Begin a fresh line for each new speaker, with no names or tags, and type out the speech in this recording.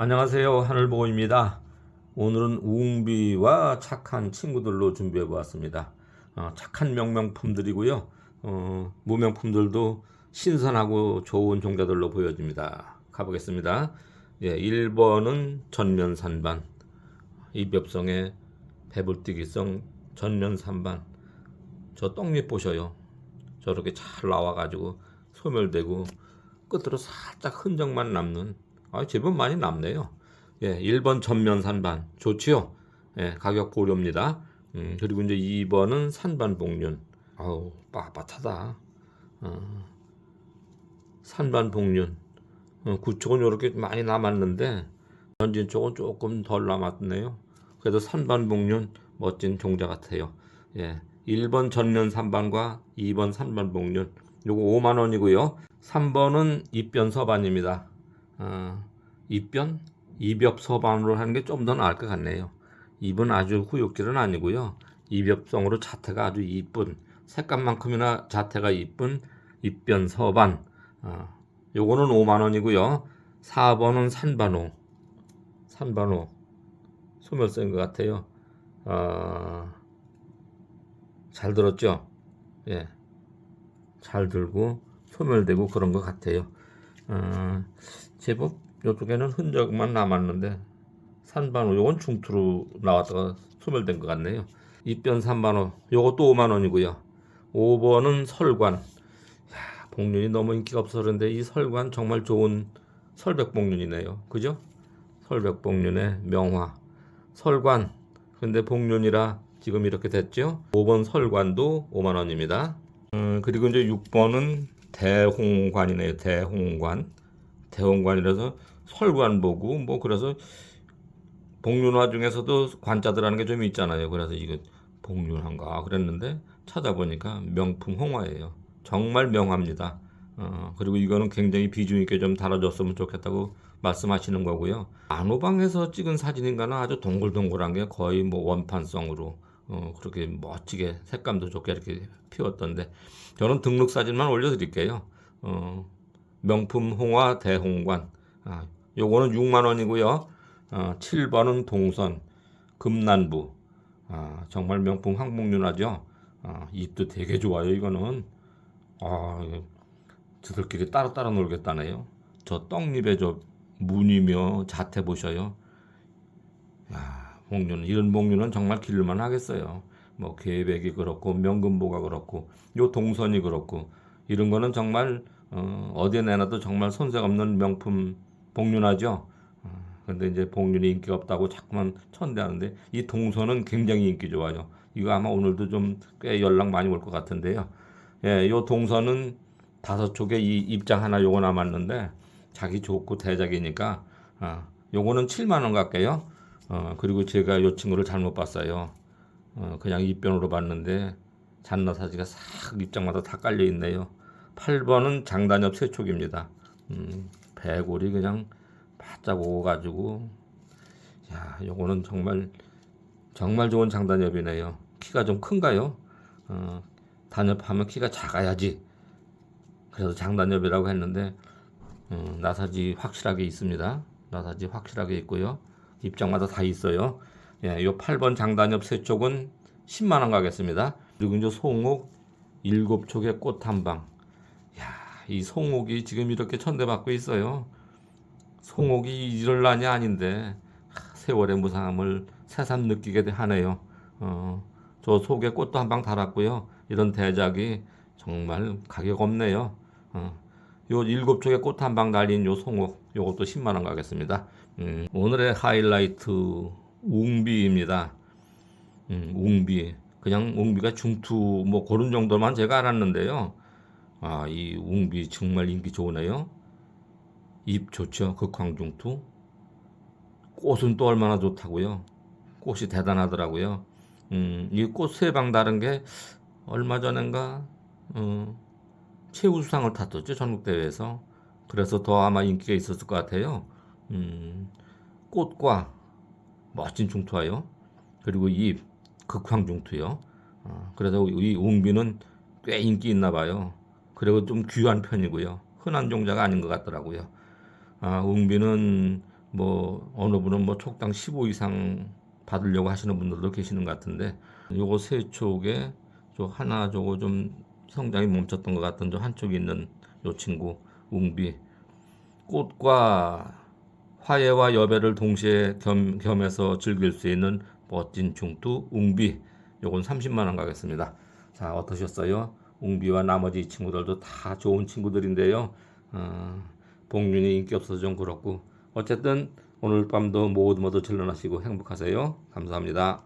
안녕하세요. 하늘보입니다. 오늘은 우웅비와 착한 친구들로 준비해 보았습니다. 어, 착한 명명품들이고요. 어, 무명품들도 신선하고 좋은 종자들로 보여집니다. 가보겠습니다. 예, 1번은 전면 산반, 입엽성의 배불뛰기성 전면 산반. 저 떡잎 보셔요. 저렇게 잘 나와가지고 소멸되고 끝으로 살짝 흔적만 남는 아, 제법 많이 남네요. 예, 1번 전면 산반 좋지요. 예, 가격 고려입니다. 음, 그리고 이제 2번은 산반 복륜. 아우, 빳빳하다. 어, 산반 복륜. 어, 구쪽은 이렇게 많이 남았는데 전진 쪽은 조금 덜 남았네요. 그래도 산반 복륜 멋진 종자 같아요. 예, 1번 전면 산반과 2번 산반 복륜. 요거 5만 원이고요. 3번은 입변 서반입니다. 어, 입변, 입엽 서반으로 하는 게 좀 더 나을 것 같네요. 입은 아주 후욕질은 아니고요. 입엽성으로 자태가 아주 이쁜 색감만큼이나 자태가 이쁜 입변 서반. 어, 요거는 5만 원이고요. 4번은 산반호. 산반호. 소멸성인 것 같아요. 어, 잘 들었죠? 예. 잘 들고 소멸되고 그런 것 같아요. 어, 제법 이쪽에는 흔적만 남았는데 산반호 요건 중투로 나왔다가 소멸된 것 같네요. 입변 산반호 요것도 5만 원이고요. 5번은 설관. 야, 복륜이 너무 인기가 그런데 이 설관 정말 좋은 설백복륜이네요. 그죠? 설백복륜의 명화. 설관. 근데 복륜이라 지금 이렇게 됐죠? 5번 설관도 5만 원입니다. 음, 그리고 이제 6번은 대홍관이네요. 대홍관. 대홍관이라서 설관 보고 뭐 그래서 복륜화 중에서도 관자들 하는 게 좀 있잖아요. 그래서 이거 복륜한가 그랬는데 찾아보니까 명품 홍화예요. 정말 명화입니다. 어, 그리고 이거는 굉장히 비중 있게 좀 다뤄줬으면 좋겠다고 말씀하시는 거고요. 안호방에서 찍은 사진인가는 아주 동글동글한 게 거의 뭐 원판성으로 어, 그렇게 멋지게 색감도 좋게 이렇게 피웠던데 저는 등록 사진만 올려드릴게요. 어, 명품 홍화 대홍관. 아, 요거는 6만 원이고요. 어, 7번은 동선 금난부. 아, 정말 명품 항복륜하죠. 아, 잎도 되게 좋아요. 이거는 아, 저들끼리 따로따로 놀겠다네요. 저 떡잎에 저 무늬며 자태 보셔요. 야, 목류는 이런 목류는 정말 기를만 하겠어요. 뭐 계백이 그렇고 명금보가 그렇고 요 동선이 그렇고 이런 거는 정말 어, 어디에 내놔도 정말 손색 없는 명품 복륜하죠. 어, 근데 이제 복륜이 인기 없다고 자꾸만 천대하는데 이 동선은 굉장히 인기 좋아요. 이거 아마 오늘도 좀 꽤 연락 많이 올 것 같은데요. 예, 요 동선은 다섯 쪽에 이 입장 하나 요거 남았는데 자기 좋고 대작이니까 아, 요거는 7만 원 갈게요. 어, 그리고 제가 요 친구를 잘못 봤어요. 어, 그냥 입변으로 봤는데 잔나사지가 싹 입장마다 다 깔려 있네요. 8번은 장단엽 세촉입니다. 음, 배골이 그냥 바짝 오가지고 야, 요거는 정말 정말 좋은 장단엽이네요. 키가 좀 큰가요? 어, 단엽하면 키가 작아야지. 그래서 장단엽이라고 했는데 어, 나사지 확실하게 있습니다. 나사지 확실하게 있고요. 입장마다 다 있어요. 예, 요 8번 장단엽 세 쪽은 10만 원 가겠습니다. 그리고 이제 송옥 일곱 촉의 꽃 한 방. 야, 이 송옥이 지금 이렇게 천대받고 있어요. 송옥이 이럴 난이 아닌데 하, 세월의 무상함을 새삼 느끼게 하네요. 어, 저 속에 꽃도 한 방 달았고요. 이런 대작이 정말 가격 없네요. 어, 요 일곱 쪽에 꽃 한 방 달린 요 송옥 요것도 10만 원 가겠습니다. 음, 오늘의 하이라이트 웅비입니다. 음, 웅비 그냥 웅비가 중투 뭐 그런 정도만 제가 알았는데요. 아, 이 웅비 정말 인기 좋으네요. 잎 좋죠. 극황중투. 꽃은 또 얼마나 좋다고요. 꽃이 대단하더라고요. 음, 이 꽃 세 방 다른 게 얼마 전인가 어, 최우수상을 탔었죠 전국 대회에서 그래서 더 아마 인기가 있었을 것 같아요 음, 꽃과 멋진 중투하요 그리고 이 극황 중투요 어, 그래서 이 웅비는 꽤 인기 있나 봐요. 그리고 좀 귀한 편이고요. 흔한 종자가 아닌 것 같더라고요. 아, 웅비는 뭐 어느 분은 뭐 촉당 15 이상 받으려고 하시는 분들도 계시는 것 같은데 요거 세 촉에 저 하나 저거 좀 성장이 멈췄던 것 같은 저 한쪽에 있는 요 친구 웅비. 꽃과 화해와 여배를 동시에 겸, 겸해서 즐길 수 있는 멋진 중투 웅비 요건 30만 원 가겠습니다. 자 어떠셨어요? 웅비와 나머지 친구들도 다 좋은 친구들인데요. 어, 복륜이 인기 없어서 좀 그렇고 어쨌든 오늘 밤도 모두 모두 즐러나시고 행복하세요. 감사합니다.